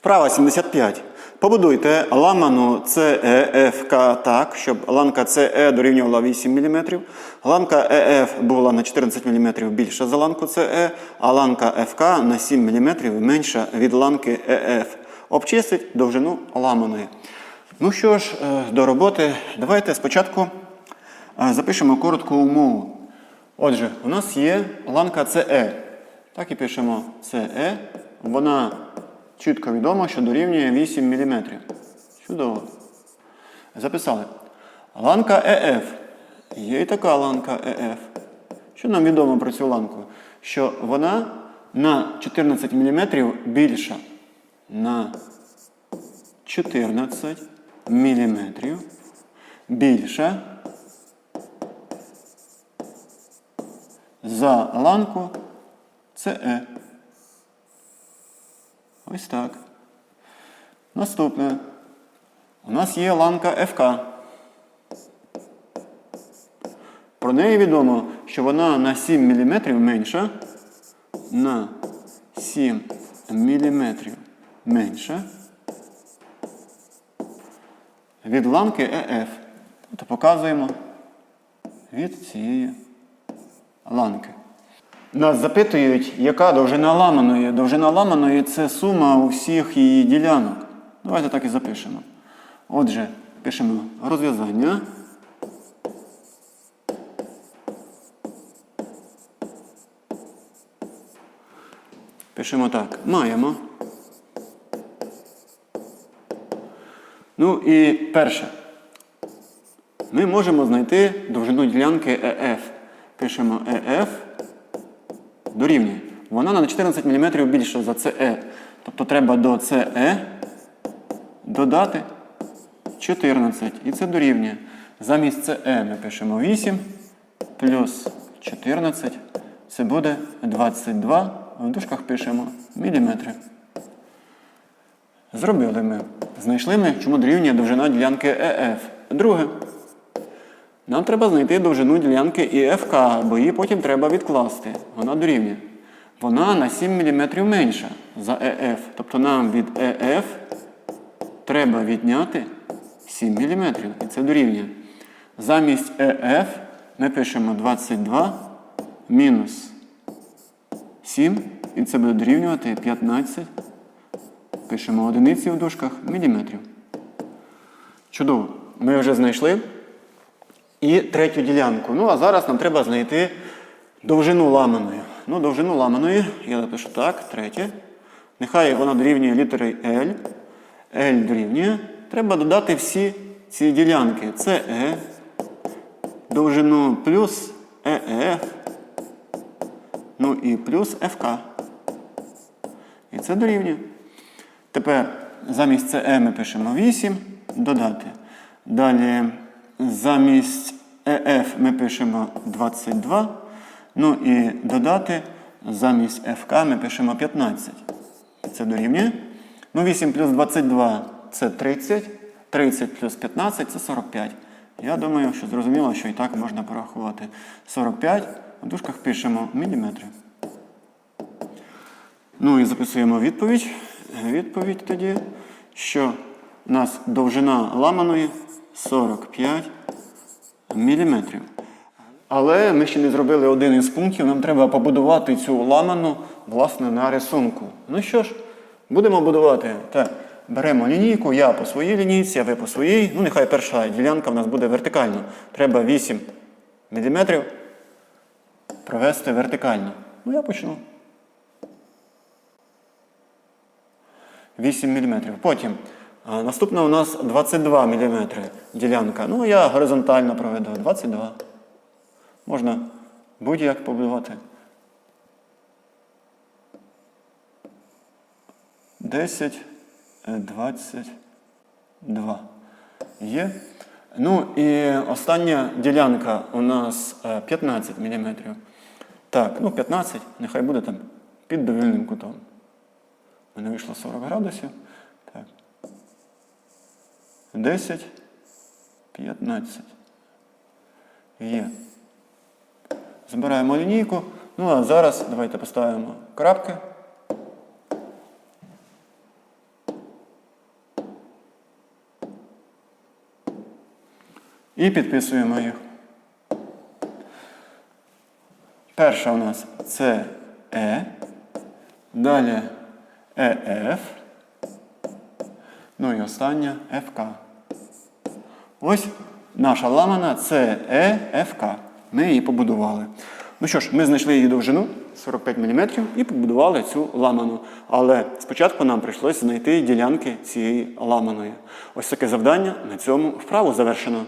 Вправа 75. Побудуйте ламану ЦЕФК так, щоб ланка ЦЕ дорівнювала 8 мм, ланка ЕФ була на 14 мм більша за ланку ЦЕ, а ланка ФК на 7 мм менша від ланки ЕФ. Обчисліть довжину ламаної. Ну що ж, е, до роботи. Давайте спочатку е, запишемо коротку умову. Отже, у нас є ланка CE. Так і пишемо CE. Вона чітко відомо, що дорівнює 8 мм. Чудово. Записали. Ланка EF. Є і така ланка EF. Що нам відомо про цю ланку? Що вона на 14 мм більша. На 14 мм більша за ланку CE. Ось так. Наступне. У нас є ланка FK. Про неї відомо, що вона на 7 мм менша. На 7 мм менша від ланки EF. Тобто показуємо від цієї ланки. Нас запитують, яка довжина ламаної. Довжина ламаної це сума усіх її ділянок. Давайте так і запишемо. Отже, пишемо розв'язання. Пишемо так. Маємо. Ну і перше. Ми можемо знайти довжину ділянки ЕФ. Пишемо ЕФ дорівнює. Вона на 14 мм більша за СЕ. Тобто треба до СЕ додати 14. І це дорівнює. Замість СЕ ми пишемо 8 плюс 14. Це буде 22. В дужках пишемо міліметри. Зробили ми. Знайшли ми, чому дорівнює довжина ділянки ЕФ. Друге. Нам треба знайти довжину ділянки ІФК, бо її потім треба відкласти. Вона дорівнює. Вона на 7 мм менша за ЕФ. Тобто нам від ЕФ треба відняти 7 мм. І це дорівнює. Замість ЕФ ми пишемо 22 мінус 7. І це буде дорівнювати 15. Пишемо одиниці в дужках міліметрів. Чудово. Ми вже знайшли. І третю ділянку. Ну, а зараз нам треба знайти довжину ламаної. Ну, довжину ламаної, я напишу так, третє. Нехай вона дорівнює літери L. L дорівнює. Треба додати всі ці ділянки. Це E, довжину плюс EF, ну і плюс FK. І це дорівнює. Тепер замість CE ми пишемо 8, додати. Далі замість EF ми пишемо 22. Ну і додати замість FK ми пишемо 15. Це дорівнює. Ну, 8 плюс 22 це 30. 30 плюс 15 це 45. Я думаю, що зрозуміло, що і так можна порахувати. 45. В дужках пишемо міліметри. Ну і записуємо відповідь. Відповідь тоді, що у нас довжина ламаної 45 міліметрів. Але ми ще не зробили один із пунктів. Нам треба побудувати цю ламану власне на рисунку. Ну що ж, будемо будувати. Так, беремо лінійку, я по своїй лінійці, а ви по своїй. Ну, нехай перша ділянка в нас буде вертикально. Треба 8 мм провести вертикально. Ну, я почну. 8 мм. Потім наступна у нас 22 мм ділянка. Ну, я горизонтально проведу 22. Можна будь-як побудувати. 10, е, 22. Є. Ну і остання ділянка у нас е, 15 мм. Так, ну 15, нехай буде там під довільним кутом. У мене вийшло 40 градусів. 10, 15. Є. Збираємо лінійку. Ну а зараз давайте поставимо крапки. І підписуємо їх. Перша у нас це Е. Далі ЕФ. Ну і остання ФК. Ось наша ламана це ЕФК. Ми її побудували. Ну що ж, ми знайшли її довжину 45 мм і побудували цю ламану. Але спочатку нам прийшлося знайти ділянки цієї ламаної. Ось таке завдання на цьому вправу завершено.